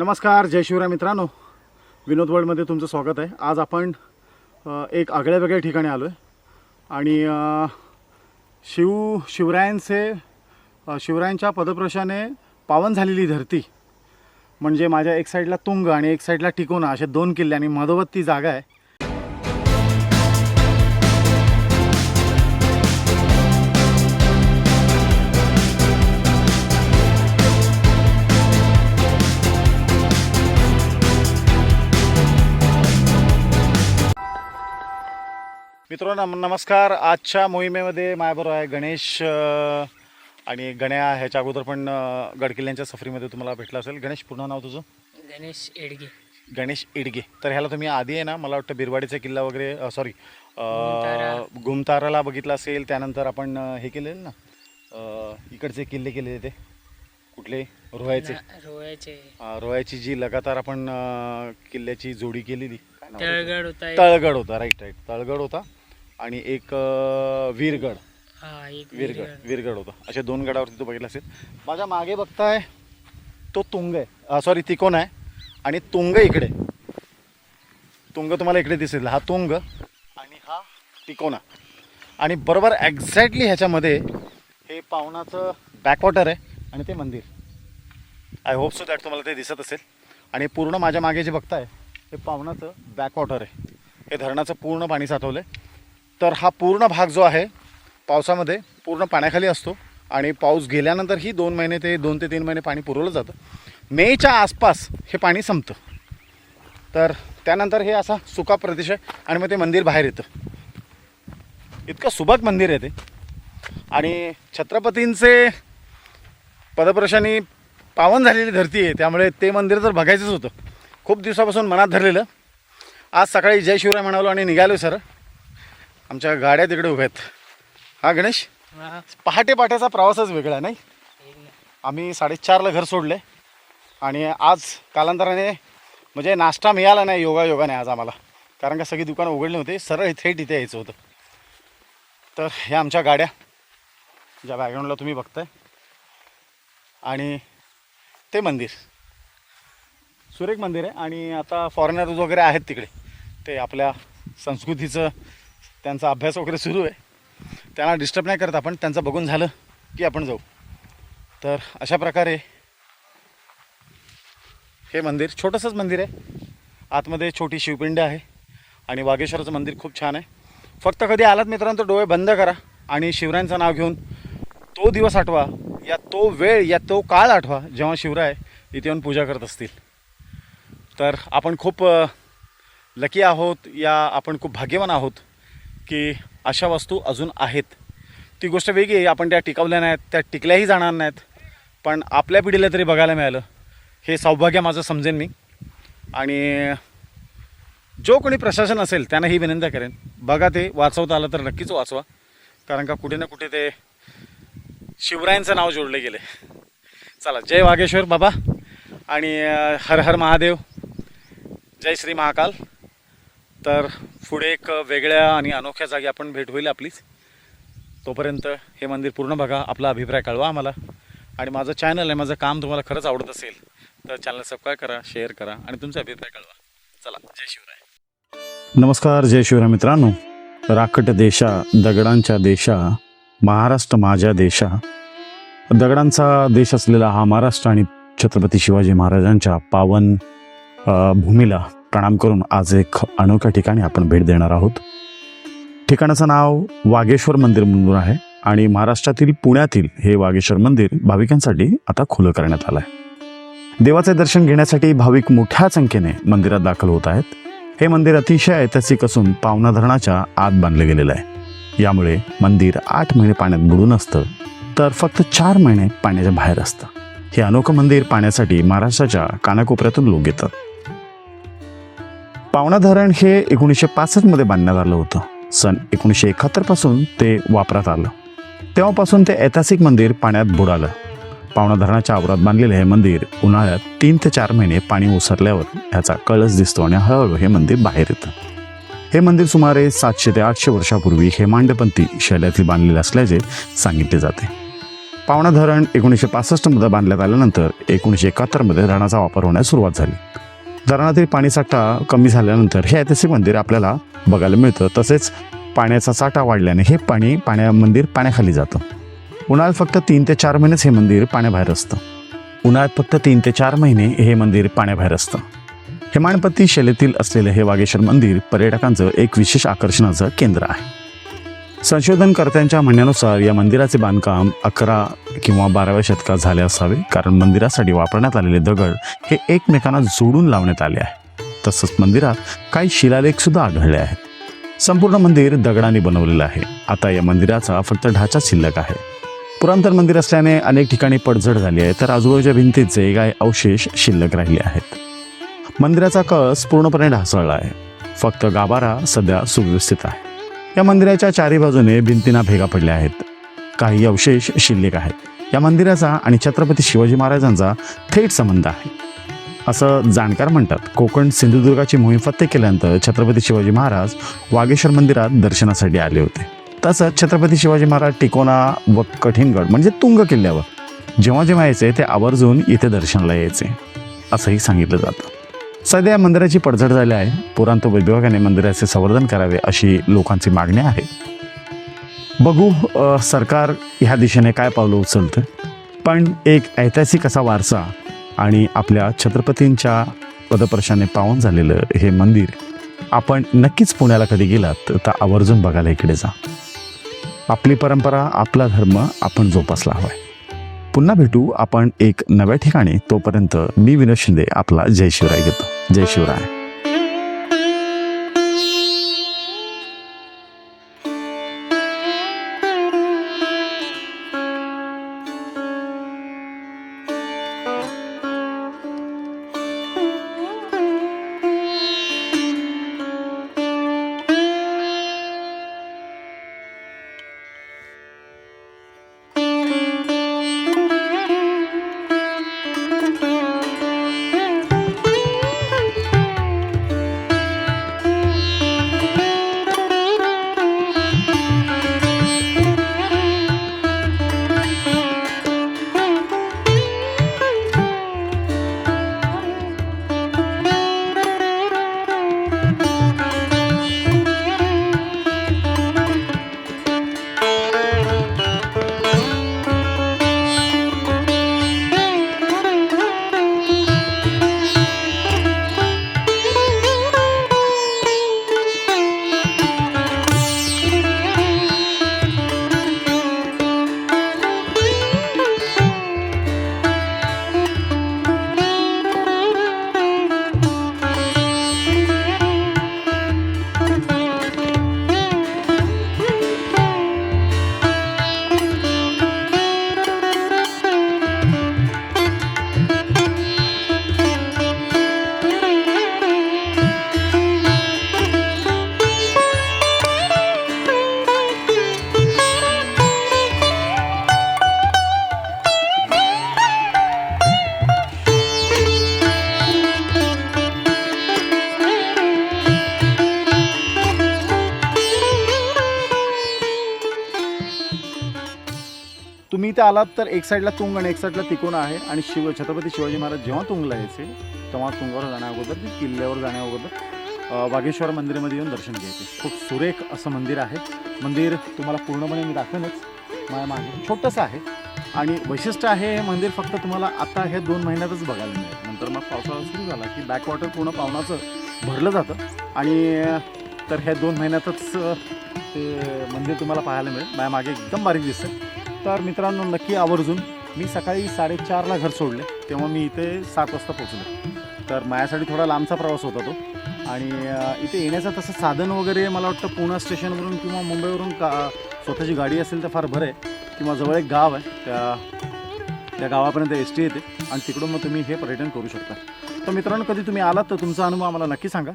नमस्कार जय शिवराय मित्रांनो. विनोद वर्ल्डमध्ये तुमचं स्वागत आहे. आज आपण एक आगळ्या वेगळ्या ठिकाणी आलो आहे आणि शिव शिवरायांचे शिवरायांच्या पदप्रशाने पावन झालेली धरती म्हणजे माझ्या एक साईडला तुंग आणि एक साईडला टिकोना असे दोन किल्ले आणि मधोवत ती जागा आहे. मित्रांनो नम- नमस्कार. आजच्या मोहिमेमध्ये माझ्याबरोबर आहे गणेश आणि गण्या ह्याच्या अगोदर पण गडकिल्ल्यांच्या सफरीमध्ये तुम्हाला भेटला असेल. गणेश पूर्ण नाव तुझं? गणेश एडगे. गणेश इडगे तर ह्याला तुम्ही आधी आहे ना मला वाटतं बिरवाडीचा किल्ला वगैरे सॉरी. गुमताराला बघितलं असेल त्यानंतर आपण हे केलेलं ना इकडचे किल्ले केलेले ते. कुठले? रोह्याचे. रोह्याचे. रोह्याची जी लगातार आपण किल्ल्याची जोडी केलेली? तळगड होता. तळगड होता राईट राईट तळगड होता. आणि एक वीरगड. हा एक वीरगड. वीरगड. होता. अशा दोन गडावरती तो बघितला असेल. माझ्या मागे बघताय तो तुंग आहे. सॉरी तिकोन आहे. आणि तुंग इकडे. तुंग तुम्हाला इकडे दिसेल. हा तुंग आणि हा तिकोना आणि बरोबर एक्झॅक्टली ह्याच्यामध्ये हे पावनाचं बॅकवॉटर आहे आणि ते मंदिर. आय होप सो दॅट तुम्हाला ते दिसत असेल. आणि पूर्ण माझ्या मागे जे बघताय हे पावनाचं बॅकवॉटर आहे. हे धरणाचं पूर्ण पाणी साठवलं आहे तर हा पूर्ण भाग जो आहे पावसामध्ये पूर्ण पाण्याखाली असतो आणि पाऊस गेल्यानंतर ही दोन महिने ते दोन ते तीन महिने पाणी पुरवलं जातं. मेच्या आसपास हे पाणी संपतं. तर त्यानंतर हे असा सुका प्रदेश आहे आणि मग ते मंदिर बाहेर येतं. इतकं सुबक मंदिर आहे ते. आणि छत्रपतींचे पदप्रशाने पावन झालेली धरती आहे त्यामुळे ते मंदिर तर बघायचंच होतं. खूप दिवसापासून मनात धरलेलं. आज सकाळी जय शिवराय म्हणालो आणि निघालो सर. आमच्या गाड्या तिकडे उभ्या आहेत. हा गणेश? पहाटे पाट्याचा प्रवासच वेगळा नाही? आम्ही साडेचारला घर सोडले. आणि आज कालांतराने म्हणजे नाश्ता मिळाला नाही योगा योगाने आज आम्हाला. कारण का सगळी दुकानं उघडली होती सरळ थेट इथे यायचं होतं. तर ह्या आमच्या गाड्या ज्या बॅकग्राऊंडला तुम्ही बघताय. आणि ते मंदिर. सुरेख मंदिर आहे. आणि आता फॉरेनर्स वगैरे आहेत तिकडे. ते आपल्या संस्कृतीचं त्यांचा अभ्यास वगैरे सुरू आहे. त्यांना डिस्टर्ब नाही करत आपण. त्यांचं बघून झालं की आपण जाऊ. तर अशा प्रकारे हे मंदिर छोटंसंच मंदिर आहे. आतमध्ये छोटी शिवपिंड आहे आणि वागेश्वराचं मंदिर खूप छान आहे. फक्त कधी आलात मित्रांनो डोळे बंद करा आणि शिवरायांचं नाव घेऊन तो दिवस आठवा या तो वेळ या तो काळ आठवा जेव्हा शिवराय इथे येऊन पूजा करत असतील. तर आपण खूप लकी आहोत या आपण खूप भाग्यवान आहोत. की अशा वस्तू अजून आहेत. ती गोष्ट वेगळी आहे. आपण त्या टिकवल्या नाहीत त्या टिकल्याही जाणार नाहीत. पण आपल्या पिढीला तरी बघायला मिळालं. हे सौभाग्य माझं समजेन मी. आणि जो कोणी प्रशासन असेल त्यांना ही विनंती करेन. बघा ते वाचवता आलं तर नक्कीच वाचवा. कारण का कुठे ना कुठे ते शिवरायांचं नाव जोडले गेले. चला जय वागेश्वर बाबा. आणि हर हर महादेव. जय श्री महाकाल. तर पुढे एक वेगळ्या आणि अनोख्या जागी आपण भेट होईल आपलीच. तोपर्यंत हे मंदिर पूर्ण बघा आपला अभिप्राय कळवा आम्हाला. आणि माझं चॅनल आहे माझं काम तुम्हाला खरंच आवडत असेल तर चॅनल सबस्क्राईब करा शेअर करा आणि तुमचा अभिप्राय कळवा. चला जय शिवराय. नमस्कार जय शिवराय मित्रांनो. राखट देशा दगडांच्या देशा महाराष्ट्र माझ्या देशा. दगडांचा देश असलेला हा महाराष्ट्र आणि छत्रपती शिवाजी महाराजांच्या पावन भूमीला प्रणाम करून आज एक अनोख्या ठिकाणी आपण भेट देणार आहोत. ठिकाणाचं नाव वागेश्वर मंदिर म्हणून आहे आणि महाराष्ट्रातील पुण्यातील हे वागेश्वर मंदिर भाविकांसाठी आता खुलं करण्यात आलं आहे देवाचे दर्शन घेण्यासाठी भाविक मोठ्या संख्येने मंदिरात दाखल होत आहेत. हे मंदिर अतिशय ऐतिहासिक असून पावना धरणाच्या आत बांधलं गेलेलं आहे. यामुळे मंदिर आठ महिने पाण्यात बुडून असतं तर फक्त चार महिने पाण्याच्या बाहेर असतं. हे अनोखं मंदिर पाण्यासाठी महाराष्ट्राच्या कानाकोपऱ्यातून लोक येतात पावणा धरण हे एकोणीसशे पासष्टमध्ये बांधण्यात आलं होतं. सन एकोणीसशे एकाहत्तरपासून ते वापरात आलं. तेव्हापासून ते ऐतिहासिक मंदिर पाण्यात बुडालं. पावणा धरणाच्या आवरात बांधलेलं हे मंदिर उन्हाळ्यात तीन ते चार महिने पाणी ओसरल्यावर ह्याचा कळस दिसतो आणि हळूहळू हे मंदिर बाहेर येतं. हे मंदिर सुमारे सातशे ते आठशे वर्षापूर्वी हे मांडपंथी शैल्यातील बांधलेले असल्याचे सांगितले जाते. पावणा धरण एकोणीसशे पासष्टमध्ये बांधण्यात आल्यानंतर एकोणीसशे एकाहत्तरमध्ये धरणाचा वापर होण्यास सुरुवात झाली. धरणातील पाणीसाठा कमी झाल्यानंतर हे ऐतिहासिक मंदिर आपल्याला बघायला मिळतं. तसेच पाण्याचा साठा वाढल्याने हे पाणी पाण्या मंदिर पाण्याखाली जातं. उन्हाळ्यात फक्त तीन ते चार महिनेच हे मंदिर पाण्याबाहेर असतं. उन्हाळ्यात फक्त तीन ते चार महिने हे मंदिर पाण्याबाहेर असतं. हेमाणपती शैलीतील असलेले हे वागेश्वर मंदिर पर्यटकांचं एक विशेष आकर्षणाचं केंद्र आहे. संशोधनकर्त्यांच्या म्हणण्यानुसार या मंदिराचे बांधकाम अकरा किंवा बाराव्या शतकात झाले असावे. कारण मंदिरासाठी वापरण्यात आलेले दगड हे एकमेकांना जोडून लावण्यात आले आहे. तसंच मंदिरात काही शिलालेख सुद्धा आढळले आहेत. संपूर्ण मंदिर दगडाने बनवलेलं आहे. आता या मंदिराचा फक्त ढाचा शिल्लक आहे. पुरांतर मंदिर असल्याने अनेक ठिकाणी पडझड झाली आहे. तर आजूबाजूच्या भिंतीचे काही अवशेष शिल्लक राहिले आहेत. मंदिराचा कळस पूर्णपणे ढासळला आहे. फक्त गाभारा सध्या सुव्यवस्थित आहे. या मंदिराच्या चारी बाजूने भिंतींना भेगा पडल्या आहेत. काही अवशेष शिल्लक आहेत. या मंदिराचा आणि छत्रपती शिवाजी महाराजांचा थेट संबंध आहे. असं जाणकार म्हणतात. कोकण सिंधुदुर्गाची मोहीम फत्ते केल्यानंतर छत्रपती शिवाजी महाराज वागेश्वर मंदिरात दर्शनासाठी आले होते. तसंच छत्रपती शिवाजी महाराज टिकोना व कठीणगड म्हणजे तुंग किल्ल्यावर. जेव्हा जेव्हा यायचे ते आवर्जून इथे दर्शनाला यायचे. असंही सांगितलं जातं. सध्या या मंदिराची पडझड झाली आहे. पुरांतो विभागाने मंदिराचे संवर्धन करावे अशी लोकांची मागणी आहे. बघू सरकार ह्या दिशेने काय पावलं उचलतं. पण एक ऐतिहासिक असा वारसा आणि आपल्या छत्रपतींच्या पदप्रशाने पावन झालेलं हे मंदिर आपण नक्कीच पुण्याला कधी गेलात तर आवर्जून बघायला इकडे जा. आपली परंपरा आपला धर्म आपण जोपासला हवा आहे पुन्हा भेटू आपण एक नव्या ठिकाणी. तोपर्यंत मी विनोद शिंदे आपला जय शिवराय घेतो. जय शिवराय. तुम्ही इथे आलात तर एक साईडला तुंग आणि एक साईडला तिकोण आहे. आणि शिव छत्रपती शिवाजी महाराज जेव्हा तुंगला यायचे तेव्हा तुंगावर जाण्या अगोदर ते किल्ल्यावर जाण्या अगोदर अ, मंदिरामध्ये येऊन दर्शन घ्यायचे. खूप सुरेख असं मंदिर आहे. मंदिर तुम्हाला पूर्णपणे मी दाखवेनच. माझ्या मागे छोटंसं आहे. आणि वैशिष्ट्य आहे हे मंदिर फक्त तुम्हाला आता हे दोन महिन्यातच बघायला मिळेल. नंतर मग पावसाळा सुरू झाला की बॅकवॉटर पूर्ण पावनाचं भरलं जातं. आणि तर ह्या दोन महिन्यातच ते मंदिर तुम्हाला पाहायला मिळेल. माझ्या मागे एकदम बारीक दिसतं तर मित्रांनो नक्की आवर्जून. मी सकाळी साडेचारला घर सोडले तेव्हा मी इथे सात वाजता पोचलो तर माझ्यासाठी थोडा लांबचा प्रवास होता तो. आणि इथे येण्याचं तसं साधन वगैरे मला वाटतं पुणे स्टेशनवरून किंवा मुंबईवरून का स्वतःची गाडी असेल तर फार बरं आहे. किंवा जवळ एक गाव आहे त्या त्या गावापर्यंत एस टी येते. आणि तिकडून मग तुम्ही हे पर्यटन करू शकता. तर मित्रांनो कधी तुम्ही आलात तर तुमचा अनुभव आम्हाला नक्की सांगा.